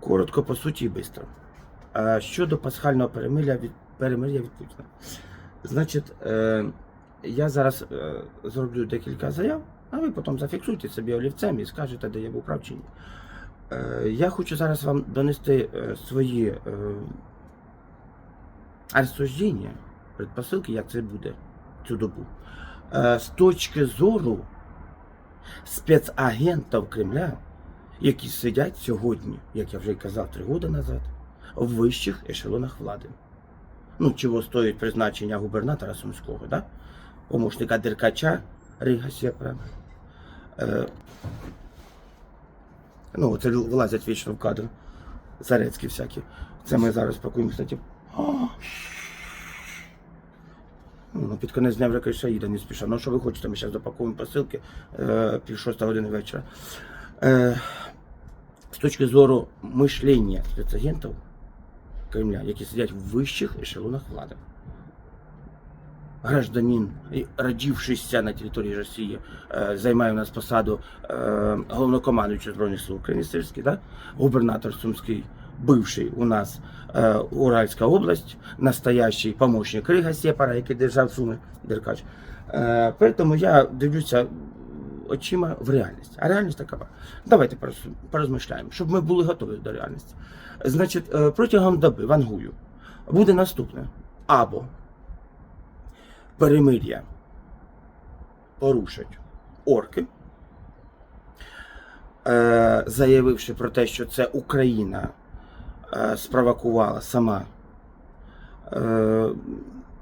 Коротко, по суті, і швидко. Щодо пасхального перемир'я від перемир'я від Путіна. Значить, е, я зараз е, зроблю декілька заяв, а ви потім зафіксуйте собі олівцем і скажете, де я був прав чи ні. Е, я хочу зараз вам донести е, свої е, розсуждення, предпосилки, як це буде цю добу. Е, з точки зору спецагентів Кремля, які сидять сьогодні, як я вже й казав три роки назад, в вищих ешелонах влади. Ну, чого стоїть призначення губернатора Сумського, да? помощника Деркача Рига Сєпра. Е, ну, це вилазять вічно в кадр. Зарецькі всякі. Це ми зараз пакуємо, кстати. Ну, під кінець дня вже криша їде, не спіша. Ну, що ви хочете, ми зараз допакуємо посилки е, пів шоста години вечора. Е, з точки зору мишлення спецагентів Кремля, які сидять в вищих ешелонах влади. Гражданин, родившийся на території Росії, е, займає у нас посаду е, головнокомандуючого Збройних сил України Сирський, да? губернатор Сумський, бивший у нас Уральська область, настоящий помощник Рига Сєпара, який держав Суми Деркач. Поэтому я дивлюся очима в реальність. А реальність такова. Давайте порозмишляємо, щоб ми були готові до реальності. Значить, е, протягом доби вангую буде наступне. Або перемир'я порушать орки, е, заявивши про те, що це Україна е, спровокувала сама,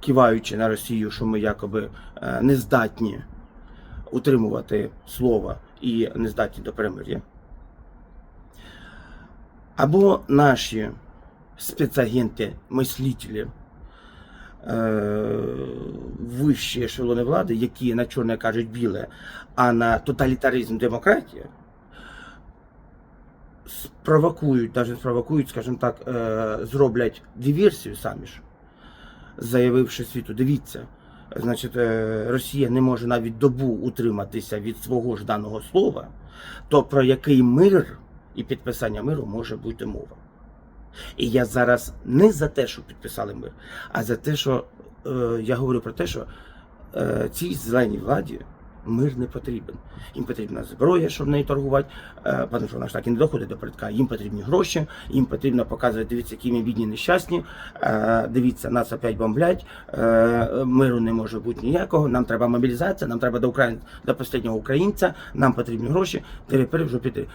киваючи на Росію, що ми якоби не здатні утримувати слово і не здатні до перемир'я. Або наші спецагенти, мислителі, е, вищі ешелони влади, які на чорне кажуть біле, а на тоталітаризм демократія, спровокують, навіть спровокують, скажімо так, е, зроблять диверсію самі ж, заявивши світу, дивіться, значить, е, Росія не може навіть добу утриматися від свого ж даного слова, то про який мир і підписання миру може бути мова. І я зараз не за те, що підписали мир, а за те, що е, я говорю про те, що е, цій зеленій владі мир не потрібен. Їм потрібна зброя, щоб нею торгувати, тому що ж так і не доходить до передка. Їм потрібні гроші, їм потрібно показувати, дивіться, які ми бідні нещасні. Е, дивіться, нас опять бомблять, е, миру не може бути ніякого. Нам треба мобілізація, нам треба до України, до останнього українця, нам потрібні гроші. Тепер вже піти.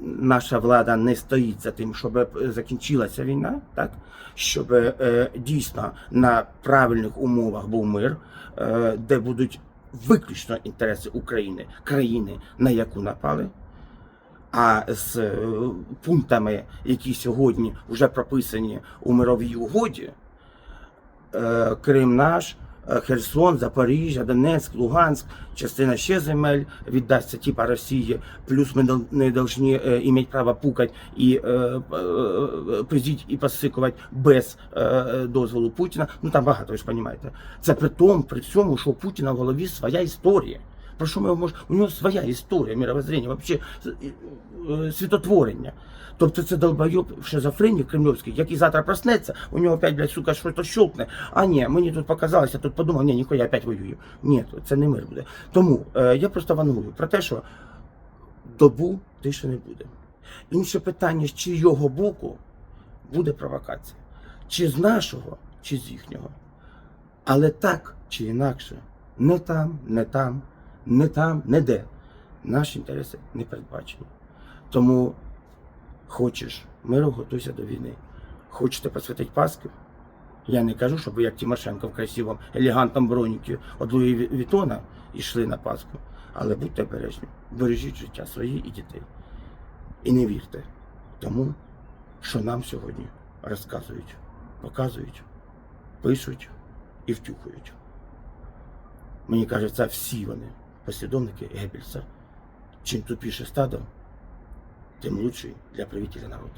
Наша влада не стоїть за тим, щоб закінчилася війна, так щоб е, дійсно на правильних умовах був мир, де будуть виключно інтереси України, країни, на яку напали. А з е, пунктами, які сьогодні вже прописані у мировій угоді, е, Крим наш, Херсон, Запоріжжя, Донецьк, Луганськ, частина ще земель віддасться типа Росії, плюс ми не повинні е, мати право пукати і е, е, пиздіть і посикувати без е, дозволу Путіна. Ну там багато, ви ж розумієте. Це при тому, при цьому, що у Путіна в голові своя історія. Про що ми можемо? У нього своя історія, мировоззрення, вообще е, світотворення. Тобто це долбойоб шизофренік кремльовський, який завтра проснеться, у нього опять, блядь, сука, щось щелкне. А ні, мені тут показалося, тут подумав, ні, ніхуя, опять воюю. Ні, це не мир буде. Тому е, я просто вангую про те, що добу тиші не буде. Інше питання, з чийого боку буде провокація. Чи з нашого, чи з їхнього. Але так чи інакше, не там, не там, не там, не де. Наші інтереси не передбачені. Тому хочеш миру, готуйся до війни. Хочете посвятити Пасхи? Я не кажу, щоб ви як Тимошенко в красивому, елегантному броніки від Луї Вітона йшли на Пасху. Але будьте обережні, бережіть життя свої і дітей. І не вірте тому, що нам сьогодні розказують, показують, пишуть і втюхують. Мені кажеться, всі вони послідовники Геббельса. Чим тупіше стадо, тим лучший для правителя народ.